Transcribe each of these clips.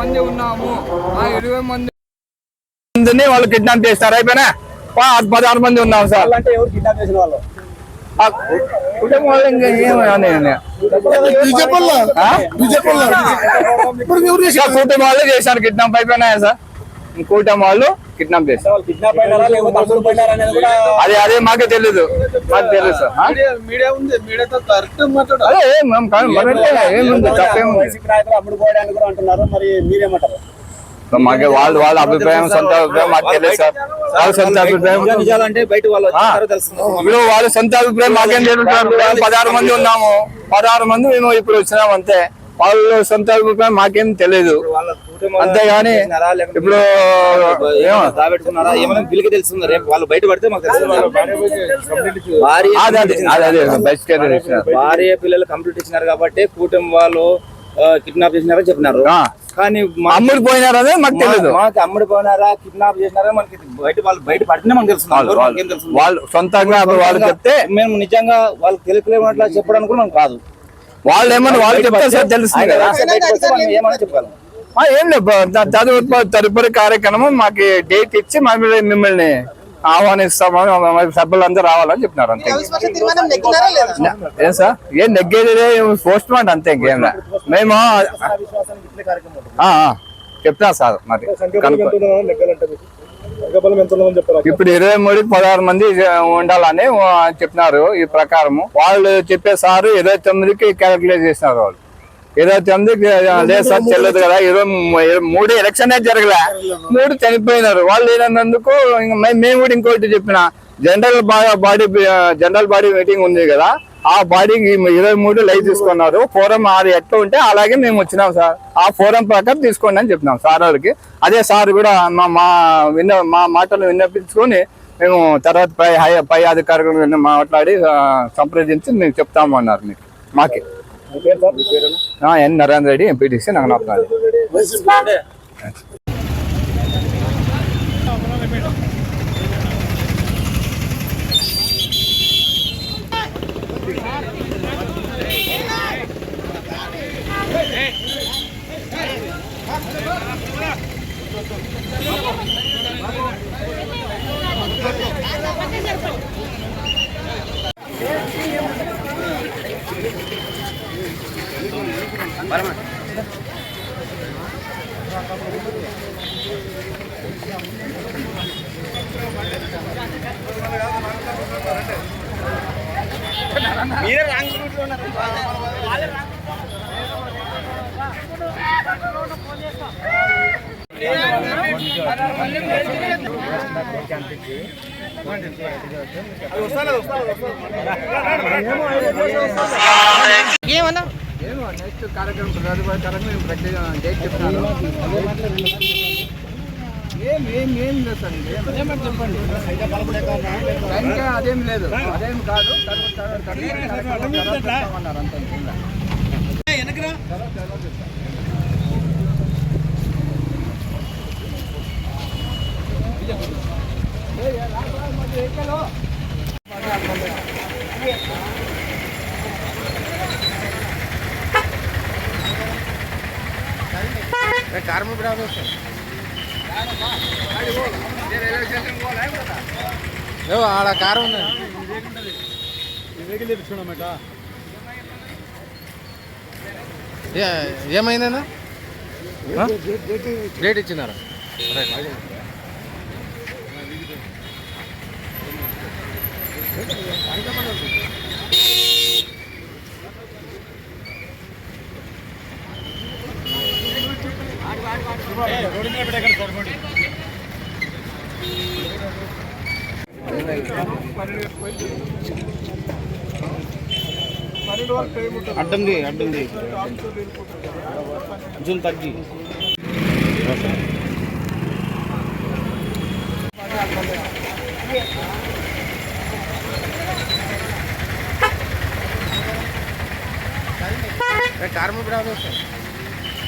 మంది ఉన్నాము. ఆ ఇరవై మంది మందిని వాళ్ళు కిడ్నాప్ చేస్తారు. అయిపోయినా? పదహారు మంది ఉన్నాం సార్. కుటుంబం వాళ్ళు ఇంకా ఏమని కూటమి వాళ్ళు చేశారు. కిడ్నాప్ అయిపోయినాయా సార్? కూటమి వాళ్ళు కిడ్నాప్ చేశారు. అదే అదే మాకే తెలీదు. మాకు అదే ఏముంది తప్పేముంది మీరేమంటారు? మాకే వాళ్ళ వాళ్ళ అభిప్రాయం సొంత అభిప్రాయం మాకు తెలియదు సార్. వాళ్ళ సొంత అభిప్రాయం. నిజాలంటే బయట వాళ్ళు వచ్చినారో తెలుస్తుంది. ఇప్పుడు వాళ్ళ సొంత అభిప్రాయం మాకేం తెలుసు పదహారు మంది ఉన్నాము. పదహారు మంది మేము ఇప్పుడు వచ్చినాం అంతే. వాళ్ళ సొంత అభిప్రాయం మాకేం తెలియదు అంతేగాని ఇప్పుడు వీళ్ళకి తెలుస్తుంది? రేపు వాళ్ళు బయట పడితే మాకు తెలుస్తుంది. భార్య పిల్లలు కంప్లీట్ ఇచ్చినారు కాబట్టి కూటమి వాళ్ళు కిడ్నాప్ చేసినారని చెప్పినారు. కానీ మా- అమ్ముడు పోయినారు మాకు తెలియదు మాకు అమ్ముడు పోయినారా కిడ్నాప్ చేసినారా మనకి బయట వాళ్ళు బయట పడితేనే మనకు తెలుస్తుంది. వాళ్ళు వాళ్ళు-? వాళ్ళు సొంతంగా వాళ్ళు చెప్తే మేము నిజంగా వాళ్ళకి తెలియట్లా చెప్పడానికి కాదు వాళ్ళు ఏమన్నా వాళ్ళు చెప్తే సార్ తెలుస్తుంది కదా. రాస్తే బయటకు వస్తే మనం ఏమని చెప్పగలం. ఏం లేదు త- తదుపరి కార్యక్రమం మాకు డేట్ ఇచ్చి మమ్మల్ని మిమ్మల్ని ఆహ్వానిస్తాము మా సభ్యులందరూ రావాలని చెప్పినారు అంతే ఏం సార్? ఏం నెగ్గేది పోస్ట్ మార్ట్ అంతే ఇంకేం. మేము చెప్తా సార్ మరి ఇప్పుడు ఇరవై మూడుకి పదహారు మంది ఉండాలని చెప్పినారు ఈ ప్రకారము. వాళ్ళు చెప్పే సారు ఇరవై తొమ్మిదికి క్యాలిక్యులేట్ చేసినారు వాళ్ళు. ఇరవై తొమ్మిదికి ఆ, లేదు సార్ చెల్లదు కదా. ఇరవై మూడు ఎలక్షన్ జరగలే. మూడు చనిపోయినారు. వాళ్ళు లేనందుకు మేము కూడా ఇంకోటి చెప్పిన. General body general body meeting ఉంది కదా. ఆ బాడీకి ఇరవై మూడు లైవ్ తీసుకున్నారు. ఫోరం ఆరు ఎట్లా ఉంటే అలాగే మేము వచ్చినాం సార్. ఆ ఫోరం ప్రకారం తీసుకోండి అని చెప్పినాం సార్ వాళ్ళకి. అదే సార్ కూడా మా మా విన్న మా మాటలు విన్నపించుకొని మేము తర్వాత పై హై పై అధికారులు మాట్లాడి సంప్రదించి మేము చెప్తాము అన్నారు మీకు. మాకి మీ పేరు సార్? మీ పేరేనా? ఆ, ఎన్ నరేంద్ర మీరే రాంగ్ నాకు నప్పనాలి ఏమన్నా? ఏమో నెక్స్ట్ కార్యక్రమం తదుపరి నేను ప్రత్యేక డేట్ చెప్తాను ఏం ఏం ఏం లేదు సార్ ఇది. ఏమని చెప్పండి సంఖ్య అదేం లేదు. అదేం కాదు. తదుపరి- తదుపరి కార్యక్రమం లేదు. ఆడ కారు ఉంది ఏమైందన్నా డేట్ ఇచ్చినారా రైట్. అడ్డంది అడ్డంది జూన్ తగ్గి ఏ కారు మీద రాదు సార్.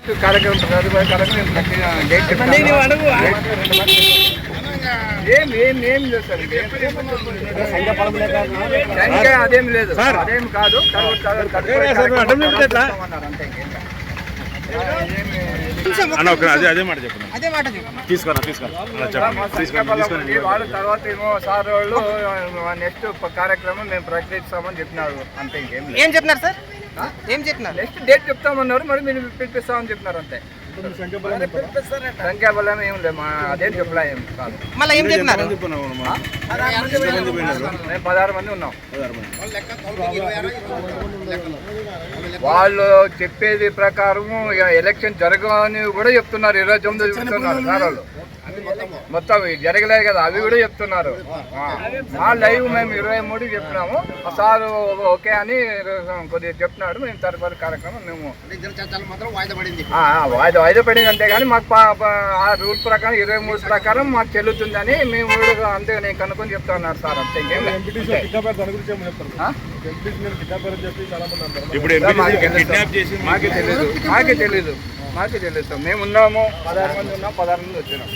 కార్యక్రమం ప్రతిభాయ కార్యక్రమం డేట్ ఏం ఏం ఏం లేదు సార్ సంఖ్య అదేం లేదు అదేం కాదు కడుపు- అంతే ఇంకేం లేదు. అన్న ఒక అదే అదే మాట చెప్పండి అదే మాట చెప్పు. తీసుకోరా ఉంది. వాళ్ళు తర్వాత ఏమో సార్ వాళ్ళు నెక్స్ట్ కార్యక్రమం మేము ప్రకటిస్తామని చెప్పినారు. అంతే ఇంకేం లేదు. ఏం చెప్పినారు సార్? ఏం చెప్పినారు? నెక్స్ట్ డేట్ చెప్తామన్నారు మరి మీరు పిలిపిస్తామని చెప్పినారు అంతే. సంఖ్యాబలం ఏం లేదు మా అదేం చెప్పలే ఏం కాదు. మళ్ళీ ఏం చెప్పినారు? మేము పదహారు మంది ఉన్నాం. వాళ్ళు చెప్పేది ప్రకారం ఎలక్షన్ జరగని కూడా చెప్తున్నారు. ఇరవై తొమ్మిది చెప్తున్నారు సార్ వాళ్ళు మొత్తం జరగలేదు కదా అవి కూడా చెప్తున్నారు. ఆ. మా లైవ్ మేము ఇరవై మూడు చెప్పినాము. సార్ ఓకే అని కొద్దిగా చెప్తున్నాడు మేము తదుపరి కార్యక్రమం మేము వాయిదా వాయిదా పడింది అంతే కానీ మాకు ఆ రూల్ ప్రకారం ఇరవై మూడు ప్రకారం మాకు చెల్లుతుందని మేము అంతే నేను కనుక్కొని చెప్తా ఉన్నారు సార్. అంతే? ఇప్పుడు మాకు తెలియదు మాకే తెలీదు. మాకే సార్. మేము ఉన్నాము పదహారు మంది ఉన్నాం పదహారు మంది వచ్చినాం.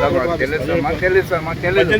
సార్, మాకు తెలియదు సార్ మాకు తెలియదు సార్ మాకు తెలియదు.